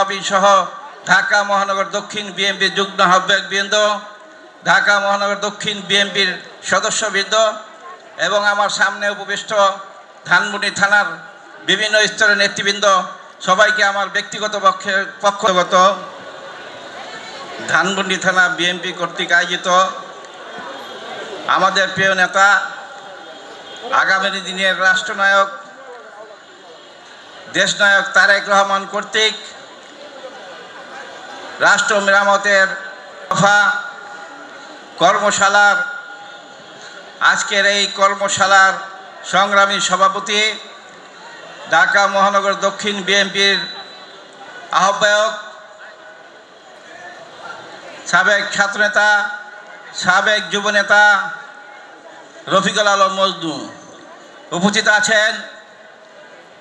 রবি সহ ঢাকা মহানগর দক্ষিণ বিএনপি যুগ্ম আহ্বায়ক বৃন্দ ঢাকা মহানগর দক্ষিণ বিএনপির সদস্যবৃন্দ এবং আমার সামনে উপবিষ্ট ধানমন্ডি থানার বিভিন্ন স্তরের নেতৃবৃন্দ, সবাইকে আমার ব্যক্তিগত পক্ষে পক্ষগত ধানমন্ডি থানা বিএনপি কর্তৃক আয়োজিত আমাদের প্রিয় নেতা, আগামী দিনের রাষ্ট্রনায়ক, দেশনায়ক তারেক রহমান কর্তৃক রাষ্ট্র মেরামতের দফা কর্মশালার, আজকের এই কর্মশালার সংগ্রামী সভাপতি, ঢাকা মহানগর দক্ষিণ বিএনপির আহ্বায়ক, সাবেক ছাত্রনেতা, সাবেক যুবনেতা রফিকুল আলম মজনু। উপস্থিত আছেন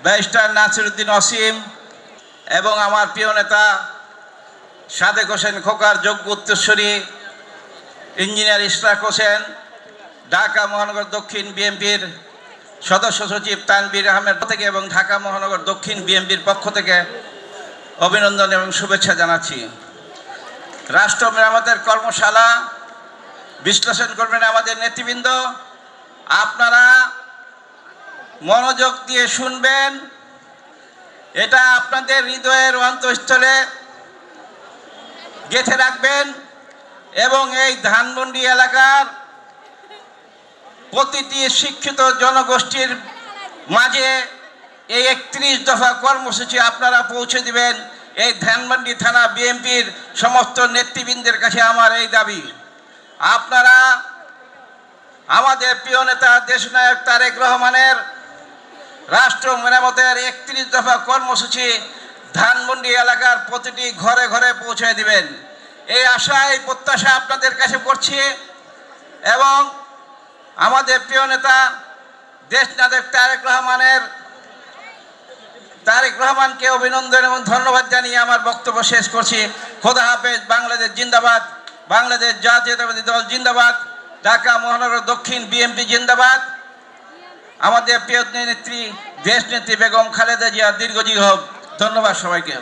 ব্যারিস্টার নাসিরুদ্দিন অসীম এবং আমার প্রিয় নেতা সাদেক হোসেন খোকার যোগ্য উত্তরস্বরী ইঞ্জিনিয়ার ইশরাক হোসেন, ঢাকা মহানগর দক্ষিণ বিএনপির সদস্য সচিব তানবির আহমেদ থেকে এবং ঢাকা মহানগর দক্ষিণ বিএনপির পক্ষ থেকে অভিনন্দন এবং শুভেচ্ছা জানাচ্ছি। রাষ্ট্র মেরামতের কর্মশালা বিশ্লেষণ করবেন আমাদের নেতৃবৃন্দ। আপনারা মনোযোগ দিয়ে শুনবেন। এটা আপনাদের হৃদয়ের অন্তঃস্থলে গেঁথে রাখবেন এবং এই ধানমন্ডি এলাকার প্রতিটি শিক্ষিত জনগোষ্ঠীর মাঝে এই একত্রিশ দফা কর্মসূচি আপনারা পৌঁছে দিবেন। এই ধানমন্ডি থানা বিএনপির সমস্ত নেতৃবৃন্দের কাছে আমার এই দাবি। আপনারা আমাদের প্রিয় নেতা দেশনায়ক তারেক রহমানের রাষ্ট্র মেরামতের একত্রিশ দফা কর্মসূচি ধানমন্ডি এলাকার প্রতিটি ঘরে ঘরে পৌঁছে দিবেন। এই আশা এই প্রত্যাশা আপনাদের কাছে করছি এবং আমাদের প্রিয় নেতা দেশ নায়ক তারেক রহমানের, তারেক রহমানকে অভিনন্দন এবং ধন্যবাদ জানিয়ে আমার বক্তব্য শেষ করছি। খোদা হাফেজ, বাংলাদেশ জিন্দাবাদ, বাংলাদেশ জাতীয়তাবাদী দল জিন্দাবাদ, ঢাকা, মহানগর, দক্ষিণ বিএমপি জিন্দাবাদ। আমাদের প্রিয় নেত্রী, দেশ নেত্রী বেগম খালেদা জিয়া দীর্ঘজীবী হোক। ধন্যবাদ সবাইকে।